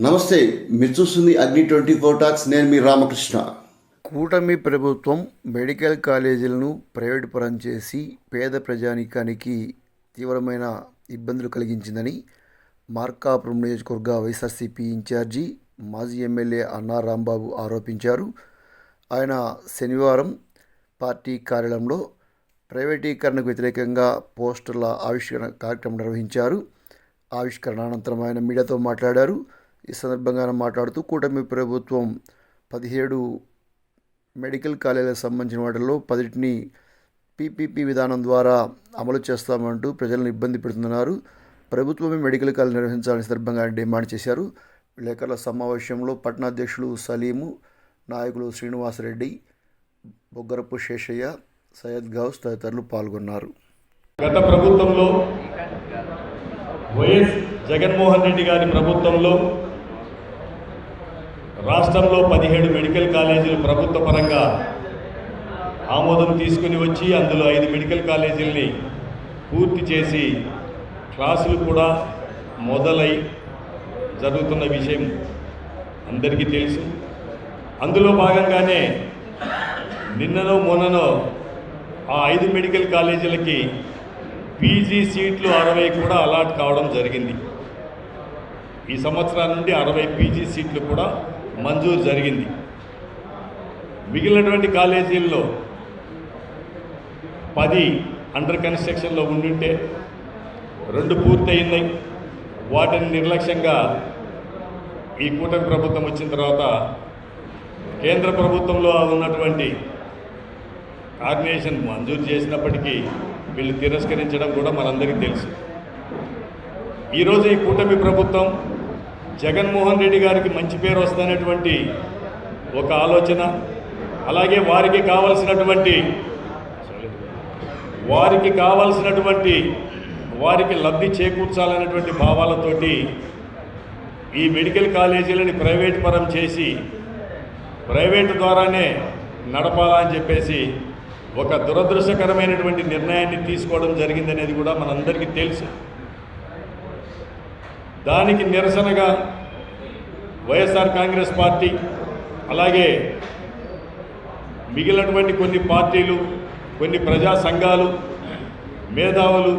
నమస్తే మీరు చూస్తుంది అగ్ని ట్వంటీ ఫోర్ టాక్స్ నేను మీ రామకృష్ణ. కూటమి ప్రభుత్వం మెడికల్ కాలేజీలను ప్రైవేట్ పరం చేసి పేద ప్రజానీకానికి తీవ్రమైన ఇబ్బందులు కలిగించిందని మార్కాపురం నియోజకవర్గ వైఎస్ఆర్సీపీ ఇన్ఛార్జి మాజీ ఎమ్మెల్యే అన్నా రాంబాబు ఆరోపించారు. ఆయన శనివారం పార్టీ కార్యాలయంలో ప్రైవేటీకరణకు వ్యతిరేకంగా పోస్టర్ల ఆవిష్కరణ కార్యక్రమం నిర్వహించారు. ఆవిష్కరణ అనంతరం ఆయన మీడియాతో మాట్లాడారు. ఈ సందర్భంగా మాట్లాడుతూ కూటమి ప్రభుత్వం పదిహేడు మెడికల్ కాలేజీలకు సంబంధించిన వాటిల్లో పదిటిని పీపీపీ విధానం ద్వారా అమలు చేస్తామంటూ ప్రజలను ఇబ్బంది పెడుతున్నారు. ప్రభుత్వమే మెడికల్ కాలేజ్ నిర్వహించాలని సందర్భంగా డిమాండ్ చేశారు. విలేకరుల సమావేశంలో పట్టణాధ్యక్షులు సలీము నాయకులు శ్రీనివాసరెడ్డి బొగ్గరపు శేషయ్య సయ్యద్ గౌస్ తదితరులు పాల్గొన్నారు. గత ప్రభుత్వంలో వైఎస్ జగన్మోహన్ రెడ్డి గారి ప్రభుత్వంలో రాష్ట్రంలో పదిహేడు మెడికల్ కాలేజీలు ప్రభుత్వ పరంగా ఆమోదం తీసుకుని వచ్చి అందులో ఐదు మెడికల్ కాలేజీల్ని పూర్తి చేసి క్లాసులు కూడా మొదలై జరుగుతున్న విషయం అందరికీ తెలుసు. అందులో భాగంగానే నిన్ననో మొన్ననో ఆ ఐదు మెడికల్ కాలేజీలకి పీజీ సీట్లు అరవై కూడా అలాట్ కావడం జరిగింది. ఈ సంవత్సరం నుండి అరవై పీజీ సీట్లు కూడా మంజూరు జరిగింది. మిగిలినటువంటి కాలేజీల్లో పది అండర్ కన్స్ట్రక్షన్లో ఉండుంటే రెండు పూర్తయింది వాటిని నిర్లక్ష్యంగా ఈ కూటమి ప్రభుత్వం వచ్చిన తర్వాత కేంద్ర ప్రభుత్వంలో ఉన్నటువంటి ఆర్గనైజేషన్ మంజూరు చేసినప్పటికీ వీళ్ళు తిరస్కరించడం కూడా మనందరికీ తెలుసు. ఈరోజు ఈ కూటమి ప్రభుత్వం జగన్మోహన్ రెడ్డి గారికి మంచి పేరు వస్తున్నటువంటి ఒక ఆలోచన అలాగే వారికి కావలసినటువంటి వారికి కావలసినటువంటి వారికి లబ్ధి చేకూర్చాలనేటువంటి భావాలతోటి ఈ మెడికల్ కాలేజీలని ప్రైవేట్ పరం చేసి ప్రైవేటు ద్వారానే నడపాలని చెప్పేసి ఒక దురదృష్టకరమైనటువంటి నిర్ణయాన్ని తీసుకోవడం జరిగిందనేది కూడా మనందరికీ తెలుసు. దానికి నిరసనగా వైఎస్ఆర్ కాంగ్రెస్ పార్టీ అలాగే మిగిలినటువంటి కొన్ని పార్టీలు కొన్ని ప్రజా సంఘాలు మేధావులు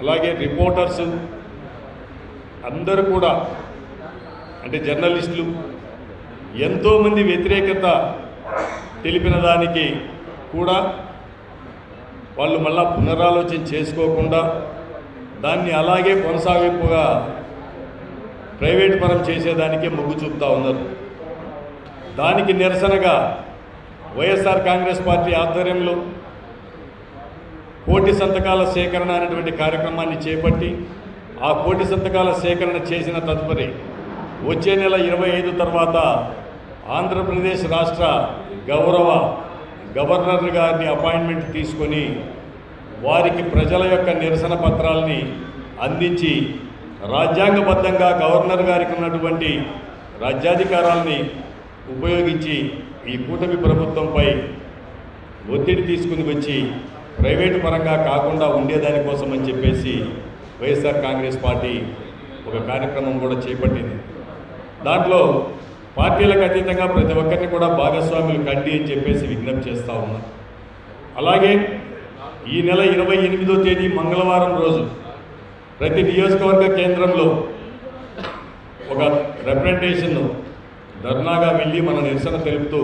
అలాగే రిపోర్టర్స్ అందరూ కూడా అంటే జర్నలిస్టులు ఎంతోమంది వ్యతిరేకత తెలిపిన దానికి కూడా వాళ్ళు మళ్ళా పునరాలోచన చేసుకోకుండా దాన్ని అలాగే కొనసాగింపుగా ప్రైవేట్ పరం చేసేదానికే మొగ్గు చూపుతా ఉన్నారు. దానికి నిరసనగా వైఎస్ఆర్ కాంగ్రెస్ పార్టీ ఆధ్వర్యంలో కోటి సంతకాల సేకరణ అనేటువంటి కార్యక్రమాన్ని చేపట్టి ఆ కోటి సంతకాల సేకరణ చేసిన తదుపరి వచ్చే నెల ఇరవై ఐదు తర్వాత ఆంధ్రప్రదేశ్ రాష్ట్ర గౌరవ గవర్నర్ గారిని అపాయింట్మెంట్ తీసుకొని వారికి ప్రజల యొక్క నిరసన పత్రాలని అందించి రాజ్యాంగబద్ధంగా గవర్నర్ గారికి ఉన్నటువంటి రాజ్యాధికారాల్ని ఉపయోగించి ఈ కూటమి ప్రభుత్వంపై ఒత్తిడి తీసుకుని వచ్చి ప్రైవేటు పరంగా కాకుండా ఉండేదానికోసం అని చెప్పేసి వైఎస్ఆర్ కాంగ్రెస్ పార్టీ ఒక కార్యక్రమం కూడా చేపట్టింది. దాంట్లో పార్టీలకు అతీతంగా ప్రతి ఒక్కరిని కూడా భాగస్వాములు కండి అని చెప్పేసి విజ్ఞప్తి చేస్తూ ఉన్నారు అలాగే ఈ నెల ఇరవై ఎనిమిదో తేదీ మంగళవారం రోజు ప్రతి నియోజకవర్గ కేంద్రంలో ఒక రిప్రజెంటేషన్ ధర్నాగా వెళ్ళి మన నిరసన తెలుపుతూ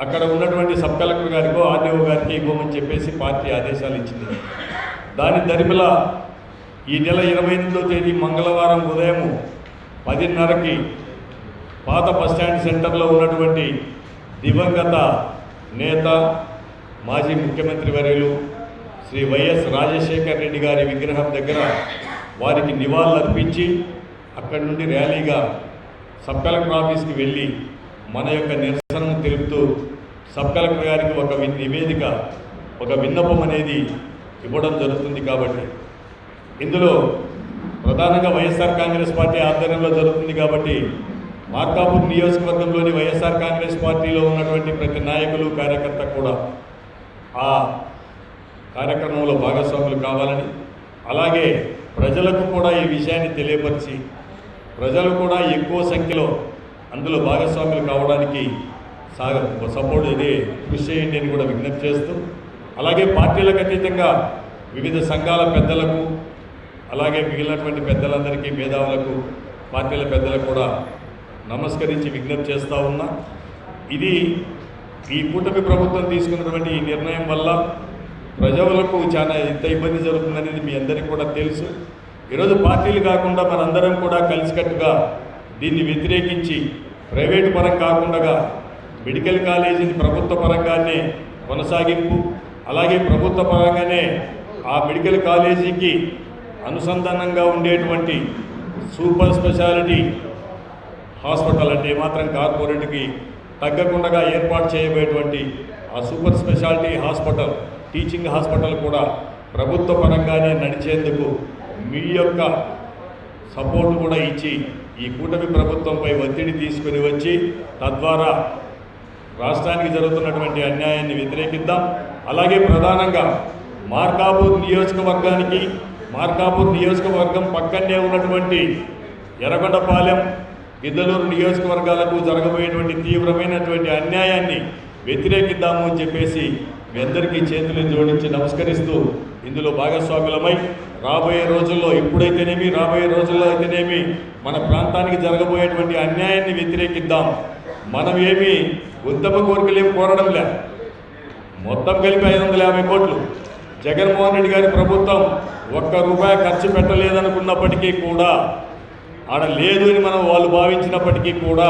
అక్కడ ఉన్నటువంటి సబ్ కలెక్టర్ గారికో ఆర్డీఓ గారికి ఇవ్వమని చెప్పేసి పార్టీ ఆదేశాలు ఇచ్చింది. దాని దరిమిల ఈ నెల ఇరవై ఎనిమిదో తేదీ మంగళవారం ఉదయం పదిన్నరకి పాత బస్టాండ్ సెంటర్లో ఉన్నటువంటి దివంగత నేత మాజీ ముఖ్యమంత్రి వర్యులు శ్రీ వైఎస్ రాజశేఖర్ రెడ్డి గారి విగ్రహం దగ్గర వారికి నివాళులర్పించి అక్కడి నుండి ర్యాలీగా సబ్ కలెక్టర్ ఆఫీస్కి వెళ్ళి మన యొక్క నిరసనను తెలుపుతూ సబ్ కలెక్టర్ గారికి ఒక నివేదిక ఒక విన్నపం అనేది ఇవ్వడం జరుగుతుంది కాబట్టి. ఇందులో ప్రధానంగా వైఎస్ఆర్ కాంగ్రెస్ పార్టీ ఆధ్వర్యంలో జరుగుతుంది కాబట్టి మార్కాపూర్ నియోజకవర్గంలోని వైఎస్ఆర్ కాంగ్రెస్ పార్టీలో ఉన్నటువంటి ప్రతి నాయకులు కార్యకర్త కూడా ఆ కార్యక్రమంలో భాగస్వాములు కావాలని అలాగే ప్రజలకు కూడా ఈ విషయాన్ని తెలియపరిచి ప్రజలు కూడా ఎక్కువ సంఖ్యలో అందులో భాగస్వాములు కావడానికి సాగ సపోర్ట్ ఇది కృషి చేయండి అని కూడా విజ్ఞప్తి చేస్తూ అలాగే పార్టీలకు అతీతంగా వివిధ సంఘాల పెద్దలకు అలాగే మిగిలినటువంటి పెద్దలందరికీ మేధావులకు పార్టీల పెద్దలకు కూడా నమస్కరించి విజ్ఞప్తి చేస్తూ ఉన్నా. ఇది ఈ కూటమి ప్రభుత్వం తీసుకున్నటువంటి ఈ నిర్ణయం వల్ల ప్రజలకు చాలా ఎంత ఇబ్బంది జరుగుతుందనేది మీ అందరికీ కూడా తెలుసు. ఈరోజు పార్టీలు కాకుండా మనందరం కూడా కలిసికట్టుగా దీన్ని వ్యతిరేకించి ప్రైవేటు పరం కాకుండా మెడికల్ కాలేజీని ప్రభుత్వ పరంగానే కొనసాగింపు అలాగే ప్రభుత్వ పరంగానే ఆ మెడికల్ కాలేజీకి అనుసంధానంగా ఉండేటువంటి సూపర్ స్పెషాలిటీ హాస్పిటల్ అంటే మాత్రం కార్పొరేట్కి తగ్గకుండా ఏర్పాటు చేయబోయేటువంటి ఆ super speciality hospital teaching hospital కూడా ప్రభుత్వ పరంగానే నడిచేందుకు మీ యొక్క సపోర్ట్ కూడా ఇచ్చి ఈ కూటమి ప్రభుత్వంపై ఒత్తిడి తీసుకుని వచ్చి తద్వారా రాష్ట్రానికి జరుగుతున్నటువంటి అన్యాయాన్ని వ్యతిరేకిద్దాం. అలాగే ప్రధానంగా మార్కాపూర్ నియోజకవర్గానికి మార్కాపూర్ నియోజకవర్గం పక్కనే ఉన్నటువంటి ఎర్రగొండపాలెం గిద్దలూరు నియోజకవర్గాలకు జరగబోయేటువంటి తీవ్రమైనటువంటి అన్యాయాన్ని వ్యతిరేకిద్దాము అని చెప్పేసి మీ అందరికీ చేతులు జోడించి నమస్కరిస్తూ ఇందులో భాగస్వాములమై రాబోయే రోజుల్లో ఇప్పుడైతేనేమి రాబోయే రోజుల్లో అయితేనేమి మన ప్రాంతానికి జరగబోయేటువంటి అన్యాయాన్ని వ్యతిరేకిద్దాం. మనం ఏమి ఉత్తమ కోరికలు ఏమి కోరడం లే. మొత్తం కలిపి ఐదు వందల యాభై కోట్లు. జగన్మోహన్ రెడ్డి గారి ప్రభుత్వం ఒక్క రూపాయి ఖర్చు పెట్టలేదనుకున్నప్పటికీ కూడా ఆడ లేదు అని మనం వాళ్ళు భావించినప్పటికీ కూడా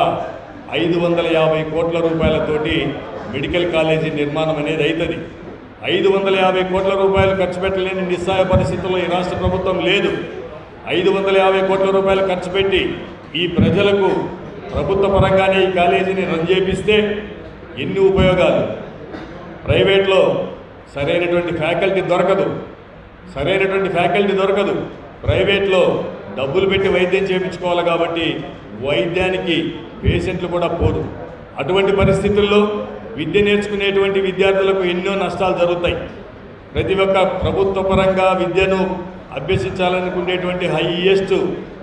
ఐదు వందల యాభై కోట్ల రూపాయలతోటి మెడికల్ కాలేజీ నిర్మాణం అనేది అవుతుంది ఐదు వందల యాభై కోట్ల రూపాయలు ఖర్చు పెట్టలేని నిస్సాయ పరిస్థితుల్లో ఈ రాష్ట్ర ప్రభుత్వం లేదు. ఐదు వందల యాభై కోట్ల రూపాయలు ఖర్చు పెట్టి ఈ ప్రజలకు ప్రభుత్వ పరంగానే ఈ కాలేజీని రన్ చేపిస్తే ఎన్ని ఉపయోగాలు? ప్రైవేట్లో సరైనటువంటి ఫ్యాకల్టీ దొరకదు. సరైనటువంటి ఫ్యాకల్టీ దొరకదు. ప్రైవేట్లో డబ్బులు పెట్టి వైద్యం చేయించుకోవాలి కాబట్టి వైద్యానికి పేషెంట్లు కూడా పోరు. అటువంటి పరిస్థితుల్లో విద్య నేర్చుకునేటువంటి విద్యార్థులకు ఎన్నో నష్టాలు జరుగుతాయి. ప్రతి ఒక్క ప్రభుత్వ పరంగా విద్యను అభ్యసించాలనుకునేటువంటి హైయెస్ట్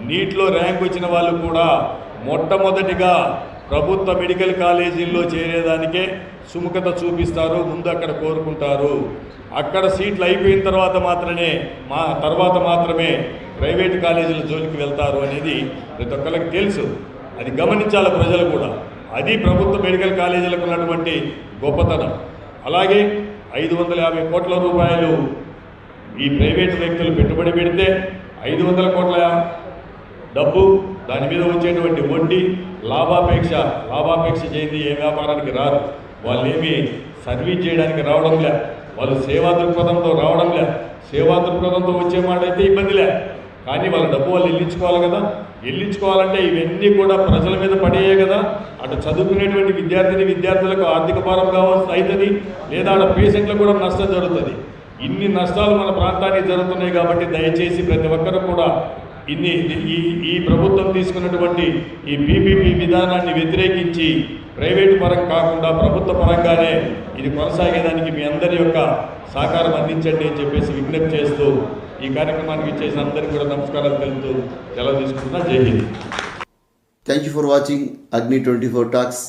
నీట్లో ర్యాంక్ వచ్చిన వాళ్ళు కూడా మొట్టమొదటిగా ప్రభుత్వ మెడికల్ కాలేజీల్లో చేరేదానికే సుముఖత చూపిస్తారు ముందు అక్కడ కోరుకుంటారు. అక్కడ సీట్లు అయిపోయిన తర్వాత మాత్రమే మా తర్వాత మాత్రమే ప్రైవేట్ కాలేజీల జోలికి వెళ్తారు అనేది ప్రతి ఒక్కరికి తెలుసు. అది గమనించాలి ప్రజలు కూడా. అది ప్రభుత్వ మెడికల్ కాలేజీలకు ఉన్నటువంటి గొప్పతనం. అలాగే ఐదు వందల యాభై కోట్ల రూపాయలు ఈ ప్రైవేట్ వ్యక్తులు పెట్టుబడి పెడితే ఐదు వందల కోట్ల డబ్బు దాని మీద వచ్చేటువంటి వడ్డీ లాభాపేక్ష లాభాపేక్ష చేయండి ఏ వ్యాపారానికి రారు వాళ్ళు ఏమి సర్వీస్ చేయడానికి రావడం లే. వాళ్ళు సేవా దృక్పథంతో రావడం లే. సేవా దృక్పథంతో వచ్చే మాట అయితే ఇబ్బంది లే. కానీ వాళ్ళ డబ్బు వాళ్ళు ఇల్లించుకోవాలి కదా. ఇల్లించుకోవాలంటే ఇవన్నీ కూడా ప్రజల మీద పడేయే కదా. అటు చదువుకునేటువంటి విద్యార్థిని విద్యార్థులకు ఆర్థిక భారం కావాల్సి అవుతుంది. లేదా ఆడ పేషెంట్లకు కూడా నష్టం జరుగుతుంది. ఇన్ని నష్టాలు మన ప్రాంతానికి జరుగుతున్నాయి కాబట్టి దయచేసి ప్రతి ఒక్కరూ కూడా ఇన్ని ఈ ఈ ప్రభుత్వం తీసుకున్నటువంటి ఈ పీపీపీ విధానాన్ని వ్యతిరేకించి ప్రైవేటు పరం కాకుండా ప్రభుత్వ పరంగానే ఇది కొనసాగేదానికి మీ అందరి యొక్క సహకారం అందించండి అని చెప్పేసి విజ్ఞప్తి చేస్తూ ఈ కార్యక్రమానికి ఇచ్చేసిన అందరికీ కూడా నమస్కారాలు తెలుపుతూ సెలవు తీసుకుంటున్నా. జై Hind. Thank you for watching Agni twenty four talks